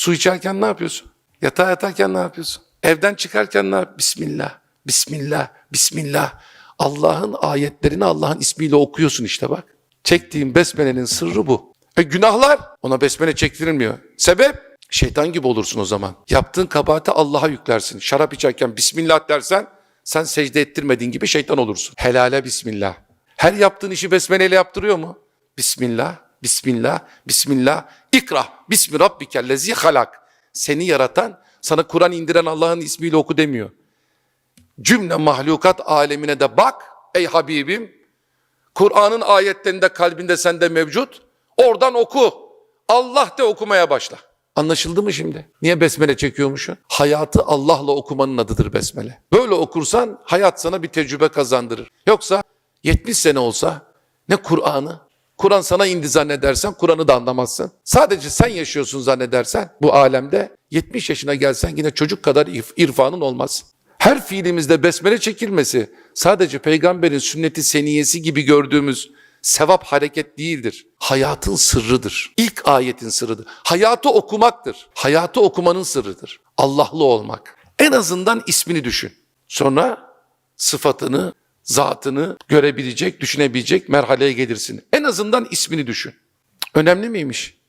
Su içerken ne yapıyorsun? Yatağa yatarken ne yapıyorsun? Evden çıkarken ne yap? Bismillah, Bismillah, Bismillah. Allah'ın ayetlerini Allah'ın ismiyle okuyorsun işte bak. Çektiğin besmelenin sırrı bu. E günahlar ona besmele çektirilmiyor. Sebep? Şeytan gibi olursun o zaman. Yaptığın kabahati Allah'a yüklersin. Şarap içerken Bismillah dersen sen secde ettirmediğin gibi şeytan olursun. Helale Bismillah. Her yaptığın işi besmeleyle yaptırıyor mu? Bismillah, Bismillah, Bismillah. İkra, Bismi Rabbikellezi halak. Seni yaratan, sana Kur'an indiren Allah'ın ismiyle oku demiyor. Cümle mahlukat alemine de bak ey Habibim. Kur'an'ın ayetlerinde kalbinde sende mevcut. Oradan oku. Allah de okumaya başla. Anlaşıldı mı şimdi? Niye besmele çekiyormuşsun? Hayatı Allah'la okumanın adıdır besmele. Böyle okursan hayat sana bir tecrübe kazandırır. Yoksa 70 sene olsa ne Kur'an'ı, Kur'an sana indi zannedersen Kur'an'ı da anlamazsın. Sadece sen yaşıyorsun zannedersen bu alemde 70 yaşına gelsen yine çocuk kadar irf- irfanın olmaz. Her fiilimizde besmele çekilmesi sadece peygamberin sünneti seniyesi gibi gördüğümüz sevap hareket değildir. Hayatın sırrıdır. İlk ayetin sırrıdır. Hayatı okumaktır. Hayatı okumanın sırrıdır. Allah'lı olmak. En azından ismini düşün. Sonra sıfatını, zatını görebilecek, düşünebilecek merhaleye gelirsin. Azından ismini düşün. Önemli miymiş?